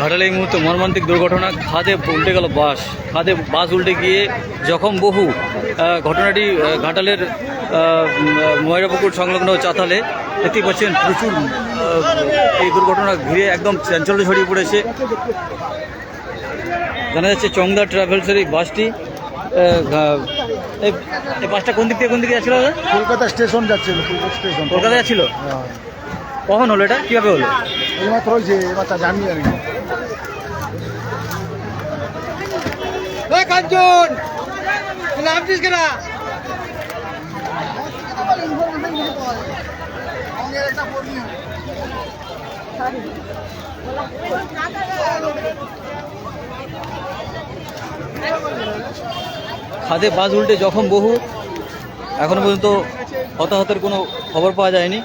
ঘাটালে এই মুহূর্তে মর্মান্তিক দুর্ঘটনা খাদে উল্টে গেল বাস। খাদে বাস উল্টে গিয়ে জখম বহু। ঘটনাটি ঘাটালের ময়রাপুকুর সংলগ্ন চাতালে। দেখতেই পাচ্ছেন প্রচুর এই দুর্ঘটনা ঘিরে একদম চাঞ্চল্য ছড়িয়ে পড়েছে। জানা যাচ্ছে চংদা ট্রাভেলসের এই বাসটি এই- বাসটা কোন দিক থেকে কোন দিকে যাচ্ছিল কলকাতা স্টেশন যাচ্ছিল কলকাতা যাচ্ছিল? হ্যাঁ। কখন হলো এটা? কীভাবে হলো? এইমাত্র হয়েছে জানি আর কি। কাঞ্চন নামছিস কেনা? খাদে বাস উল্টে জখম বহু। এখনও পর্যন্ত হতাহতের কোনো খবর পাওয়া যায়নি।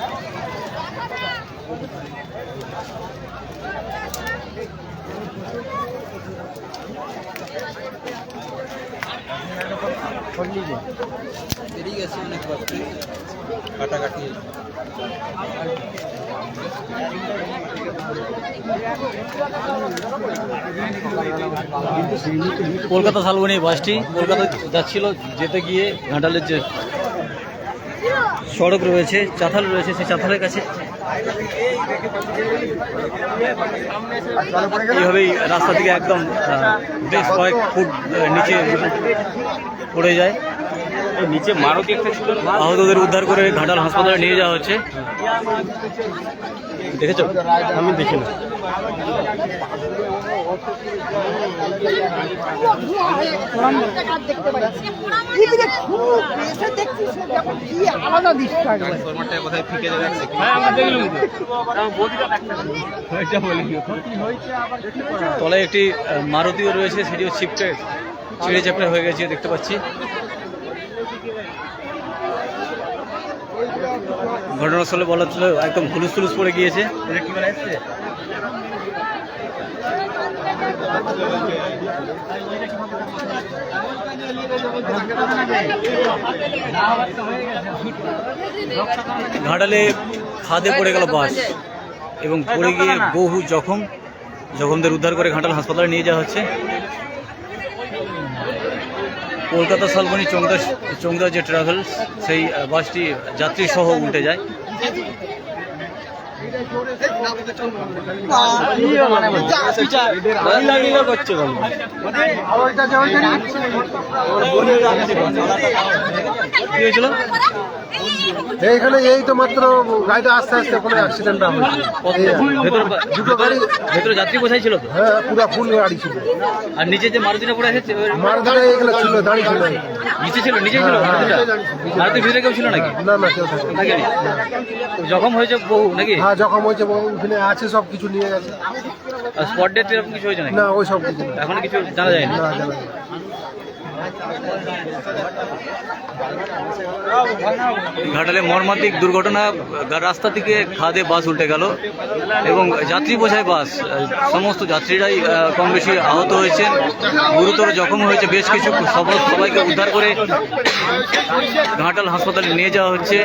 কলকাতা শালবনী বাসটি কলকাতা যাচ্ছিল, যেতে গিয়ে ঘাটালের যে সড়ক রয়েছে চাতাল রয়েছে, সেই চাতালের কাছে। এইভাবেই রাস্তা থেকে একদম বেশ কয়েক ফুট নিচে পড়ে যায়। নিচে মারুতি একটা ছিল। আহতদের উদ্ধার করে ঘাটাল হাসপাতালে নিয়ে যাওয়া হচ্ছে। দেখেছ? আমি দেখি না। একবারে। তলায় একটি মারুতিও রয়েছে সেটিও ছিপটে ছিঁড়ে চাপড়ে হয়ে গেছে দেখতে পাচ্ছি। ঘটনাস্থলে বলা ছিল একদম হুলুস তুলুস পড়ে গিয়েছে। ঘাটালে খাদে পড়ে গেল বাস এবং পড়ে গিয়ে বহু জখম, জখমদের উদ্ধার করে ঘাটাল হাসপাতালে নিয়ে যাওয়া হচ্ছে। কলকাতা শালবনী চৌদা চৌদা যে ট্রাভেলস সেই বাসটি যাত্রীসহ উল্টে যায়। এইখানে এই তো মাত্র গাড়িটা আস্তে আস্তে ওখানে অ্যাক্সিডেন্টটা ভেতরে দুটো গাড়ি ভেতরে যাত্রী বসাই ছিল? তো হ্যাঁ পুরো ফুল গাড়ি ছিল। আর নিচে যে মারুতিটা পড়ে ওই- মারধারে এইগুলো ছিল দাঁড়িয়ে ছিল। নিচে ছিল নিচে ছিল হ্যাঁ, মারুতিটা? হ্যাঁ। ভিতরে কেউ ছিল নাকি? না না কেউ থাকে জখম হয়েছে বহু নাকি? হ্যাঁ যখন হয়েছে এবং ওখানে আছে সব কিছু নিয়ে গেছে। স্পট ডেট এরকম কিছু হয়েছে না ওই সব কিছু এখন কিছু জানা যায় না। ঘাটালে মর্মান্তিক দুর্ঘটনা রাস্তা থেকে খাদে বাস উল্টে গেল এবং যাত্রী বোঝায় বাস। সমস্ত যাত্রীরাই কম বেশি আহত হয়েছে গুরুতর জখম হয়েছে বেশ কিছু। সব- সবাইকে উদ্ধার করে ঘাটাল হাসপাতালে নিয়ে যাওয়া হচ্ছে।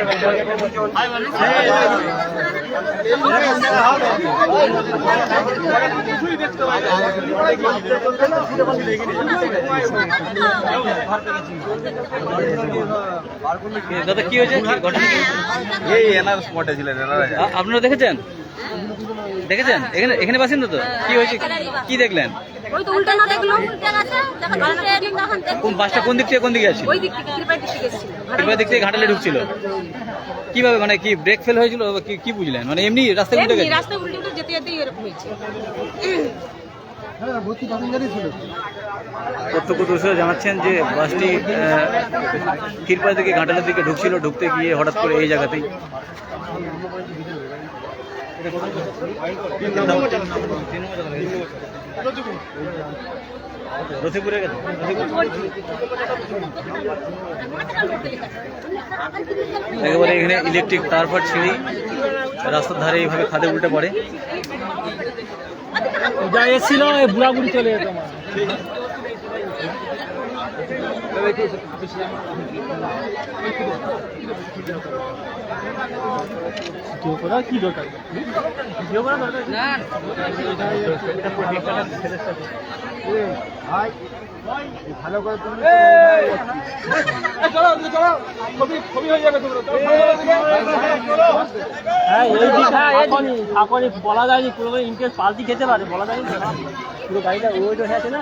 দাদা কি হয়েছে? এই এনার স্পটে ছিলেন আপনারা দেখেছেন? দেখেছেন? এখানে এখানে বাসিন্দা তো। কি হয়েছে? কি দেখলেন? ওই তো উল্টানো দেখল। কোন বাসটা কোন দিক থেকে কোন দিকে যাচ্ছিল? ওই দিক থেকে দিক থেকে এসেছিল দিক থেকে ঘাটালে ঢুকছিল। কীভাবে মানে কি ব্রেক ফেল হয়েছিল কি কি বুঝলেন? মানে এমনি রাস্তায় উল্টে এমনি গেছে? রাস্তায় উল্টে উল্টে যেতে যেতেই এরকম হয়েছে। হ্যাঁ প্রত্যক্ষদর্শীরা জানাচ্ছেন যে বাসটি ক্ষীরপাড় থেকে ঘাটালের দিকে ঢুকছিল ঢুকতে গিয়ে হঠাৎ করে এই জায়গাতেই। রথিপুরে গেছে একেবারে এখানে ইলেকট্রিক তার ফার ছিঁড়ি রাস্তার ধারে এইভাবে খাদে উল্টে পড়ে। যা এসেছিল বুড়াবুড়ি চলে যেত আমার। হ্যাঁ এই দিকটা এখনই এখনই বলা যায়নি পুরো ইন্টারেস্ট পাল্টি খেতে পারে বলা যায়নি। পুরো গাড়িটা ওয়েট হয়ে আছে না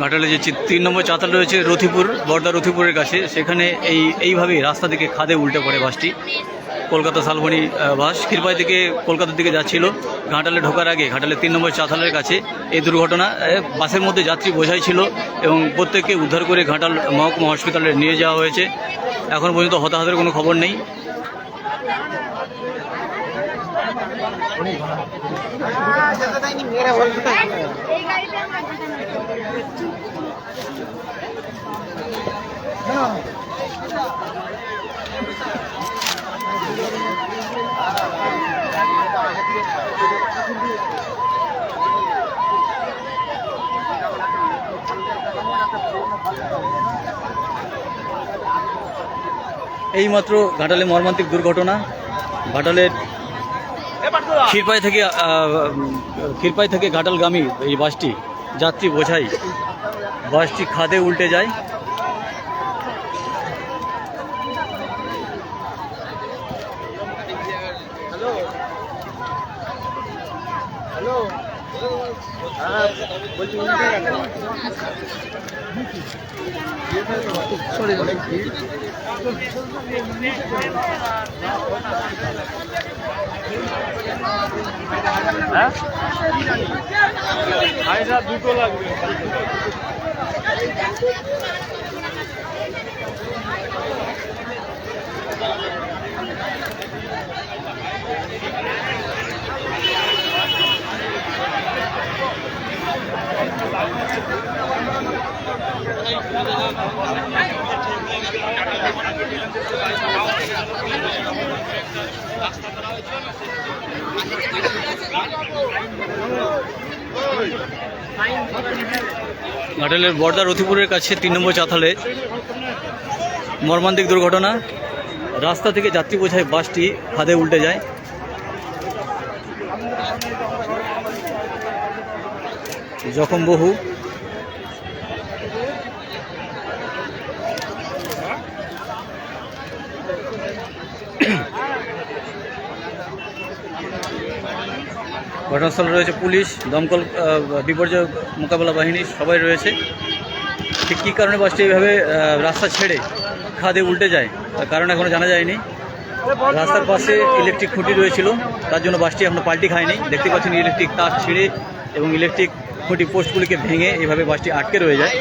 ঘাটালে যে তিন নম্বর চাতাল রয়েছে রথিপুর, বর্দা রথিপুরের কাছে। সেখানে এই, এইভাবেই রাস্তা থেকে খাদে উল্টে পড়ে বাসটি। কলকাতা শালবনি বাস ক্ষীরপাই থেকে কলকাতার দিকে যাচ্ছিল। ঘাটালে ঢোকার আগে, ঘাটালে তিন নম্বর চাতালের কাছে এই দুর্ঘটনা বাসের মধ্যে যাত্রী বোঝাই ছিল এবং প্রত্যেককে উদ্ধার করে ঘাটাল মহকুমা হসপিটালে নিয়ে যাওয়া হয়েছে। এখন পর্যন্ত হতাহতের কোনো খবর নেই। এইমাত্র ঘাটালে মর্মান্তিক দুর্ঘটনা। ঘাটালের ক্ষীরপাই থেকে ক্ষীরপাই থেকে ঘাটালগামী এই বাসটি যাত্রী বোঝাই। বাসটি খাদে উল্টে যায়। হ্যাঁ? দুটো লাগবে। ঘাটালের বর্দার অতিপুরের কাছে তিন নম্বর চাতালে মর্মান্তিক দুর্ঘটনা। রাস্তা থেকে যাত্রী বোঝায় বাসটি খাদে উল্টে যায়। জখম বহু। ঘটনাস্থলে রয়েছে পুলিশ, দমকল বিপর্যয় মোকাবেলা বাহিনী, সবাই রয়েছে। ঠিক কী কারণে বাসটি এইভাবে রাস্তা ছেড়ে খাদে উল্টে যায়? তার কারণ এখনও জানা যায়নি। রাস্তার পাশে ইলেকট্রিক খুঁটি রয়েছিল, তার জন্য বাসটি এখনও পাল্টি খায়নি। দেখতে পাচ্ছেন ইলেকট্রিক তার ছিঁড়ে এবং ইলেকট্রিক খুঁটি পোস্টগুলিকে ভেঙে এইভাবে বাসটি আটকে রয়ে যায়।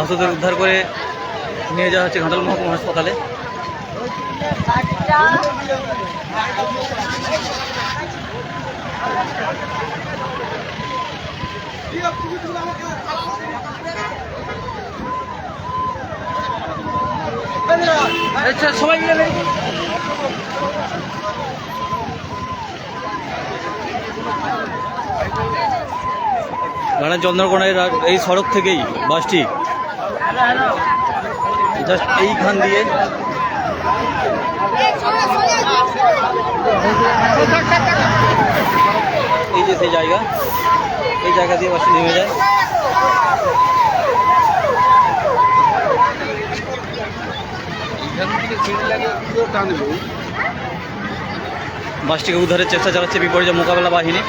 আহতদের উদ্ধার করে নিয়ে যাওয়া হচ্ছে ঘাটাল মহকুমা হাসপাতালে। আচ্ছা সবাই মিলে ঘাটাল চন্দ্রকোনায় এই সড়ক থেকেই, বাসটি। জাস্ট এইখান দিয়ে। এই যে সেই জায়গা, এই জায়গা দিয়ে বাসটি নেমে যায়। বাসটিকে উদ্ধারের চেষ্টা চালাচ্ছে বিপর্যয় মোকাবেলা বাহিনী।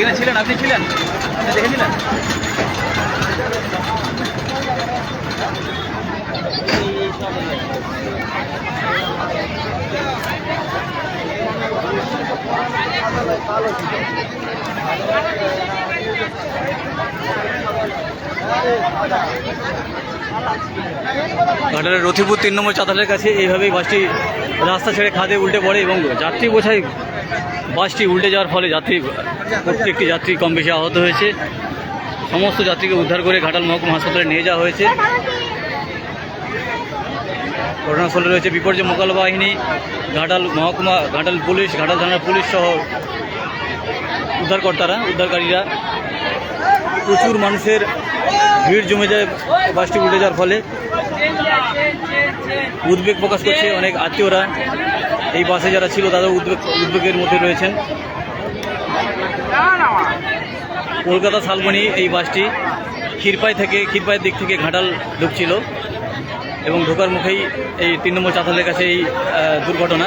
এখানে ছিলেন, আপনি ছিলেন? আপনি দেখেছিলেন? রথিপুর তিন নম্বর চাতালের কাছে এইভাবেই বাসটি রাস্তা ছেড়ে খাদে উল্টে পড়ে এবং যাত্রী বোঝাই বাসটি উল্টে যাওয়ার ফলে যাত্রী, প্রত্যেকটি যাত্রী কম বেশি আহত হয়েছে। সমস্ত যাত্রীকে উদ্ধার করে ঘাটাল মহকুমা হাসপাতালে নিয়ে যাওয়া হয়েছে। ঘটনাস্থলে রয়েছে বিপর্যয় মোকাবিলা বাহিনী, ঘাটাল মহকুমা, ঘাটাল পুলিশ, ঘাটাল থানার পুলিশ সহ উদ্ধারকর্তারা, উদ্ধারকারীরা। প্রচুর মানুষের ভিড় জমে যায় বাসটি উল্টে যাওয়ার ফলে। উদ্বেগ প্রকাশ করছে অনেক আত্মীয়রা। এই বাসে যারা ছিল তাদের উদ্বেগ, উদ্বেগের মধ্যে রয়েছেন। কলকাতা শালবনি এই বাসটি ক্ষীরপাই থেকে, ক্ষীরপাইয়ের দিক থেকে ঘাটাল ঢুকছিল এবং ঢোকার মুখেই এই তিন নম্বর চাতালের কাছে এই দুর্ঘটনা।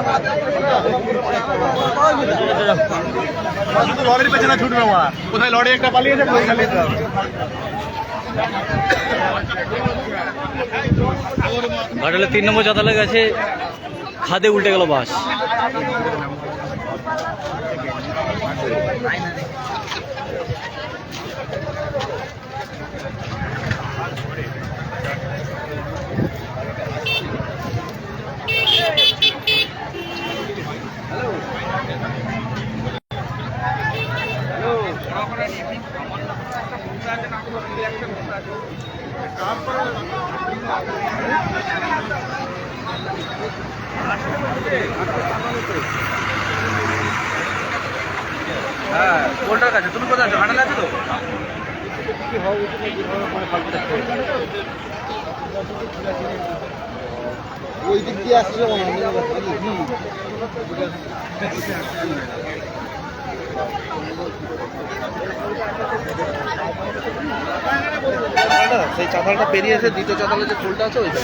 লরির পেছনে ছুটবে ওরা কোথায় লরি একটা পালিয়ে যাবে ঘাটালে তিন নম্বর চাতালের কাছে খাদে উল্টে গেল বাস হ্যাঁ কোলটার কাছে তুমি কোথায় আছো হাঁটালে আছো তো ওই দিক দিয়ে আসছে সেই চাতালটা পেরিয়ে এসে দ্বিতীয় চাতালে যে ফুলটা আছে ওইটা।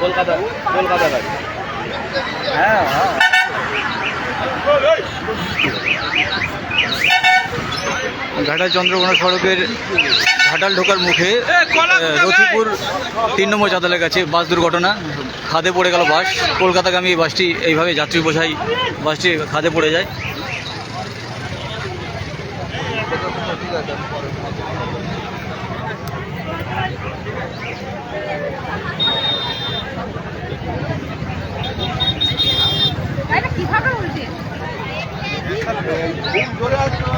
কলকাতা কলকাতা হ্যাঁ হ্যাঁ। ঘাটাল চন্দ্রকোনা সড়কের ঘাটাল ঢোকার মুখে রথিপুর তিন নম্বর চাতালের কাছে বাস দুর্ঘটনা। খাদে পড়ে গেল বাস। কলকাতাগামী এই বাসটি এইভাবে যাত্রী বোঝাই বাসটি খাদে পড়ে যায়। কীভাবে উল্টে? জোরে আসছে